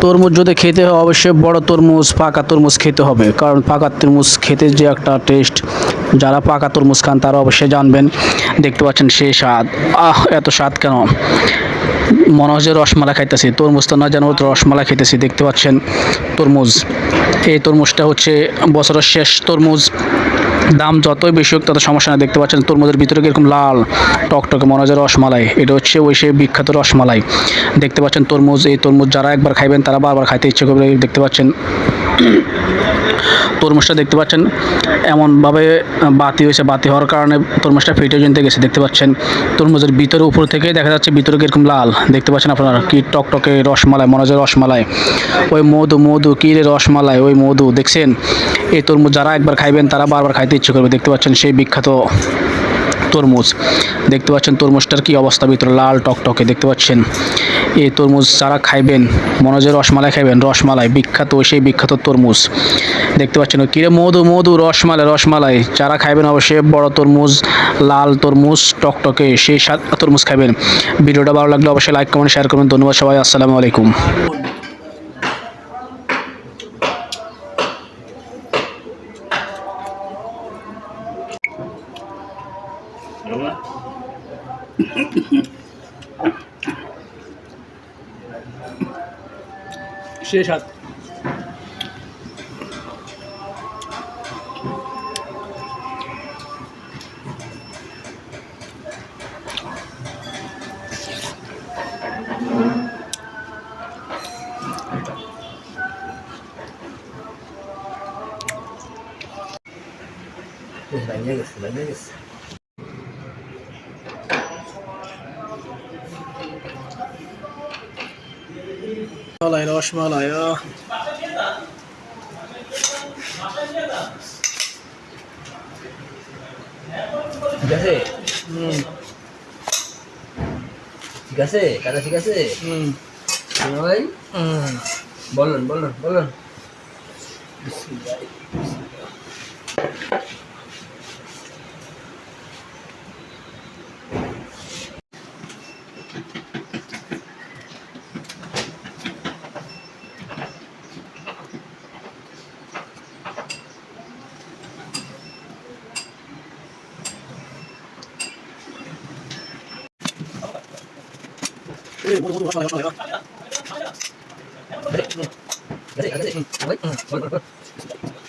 তরমুজ যদি খেতে হয়, অবশ্যই বড় তরমুজ, পাকা তরমুজ খেতে হবে। কারণ পাকা তরমুজ খেতে যে একটা টেস্ট যারা পাকা তরমুজ খান তারা অবশ্যই জানবেন। দেখতে পাচ্ছেন সেই স্বাদ। আহ, এত স্বাদ কেন? মনে হচ্ছে রসমালাই খাইতেছি। তরমুজ তো না জানো, তো রসমালাই খাইতেছি। দেখতে পাচ্ছেন তরমুজ। এই তরমুজটা হচ্ছে বছরের শেষ তরমুজ। দাম যতই বেশি হোক, তত সমস্যা না দেখতে পাচ্ছেন, তরমুজের ভিতরে এরকম লাল টকটকে মনে হয় রসমালাই। এটা হচ্ছে ওই সে বিখ্যাত রসমালাই। দেখতে পাচ্ছেন তরমুজ, এই তরমুজ যারা একবার খাইবেন, তারা বারবার খাইতে ইচ্ছে করবে। দেখতে পাচ্ছেন তরমুজটা দেখতে পাচ্ছেন। এমনভাবে বাতি হয়েছে, বাতি হওয়ার কারণে তরমুজটা ফেটে জিনতে গেছে, দেখতে পাচ্ছেন। তরমুজের ভিতরে উপর থেকে দেখা যাচ্ছে ভিতরে কীরকম লাল, দেখতে পাচ্ছেন আপনারা কি টকটকে রসমালাই, মনে রসমালাই। ওই মধু মধু, কি রে রসমালাই, ওই মধু, দেখছেন? এই তরমুজ যারা একবার খাইবেন, তারা বারবার খাইতে ইচ্ছে করবে, দেখতে পাচ্ছেন সেই বিখ্যাত তরমুজ। দেখতে পাচ্ছেন তরমুজটার কি অবস্থা? ভিতরে লাল টকটকে। দেখতে পাচ্ছেন? এই তরমুজ যারা খাইবেন মনে হয় যে রসমালাই খাইবেন, রসমালাই, বিখ্যাত, সেই বিখ্যাত তরমুজ। দেখতে পাচ্ছেন, কিরে মধু মধু, রসমালাই রসমালাই। যারা খাইবেন অবশ্যই বড় তরমুজ, লাল তরমুজ, টকটকে, সেই তরমুজ খাবেন ভিডিওটা ভালো লাগলে অবশ্যই লাইক কমেন্ট শেয়ার করবেন। ধন্যবাদ সবাই। আসসালামু আলাইকুম। শেষ হাত ভেঙে গেছে ভেঙে গেছে রসমালাই রসমালাই। ঠিক আছে হুম ঠিক আছে কাদা ঠিক আছে হুম ভাই হুম বলুন বলুন বলুন ঠিক আছে ঠিক আছে ভাই বল বল বল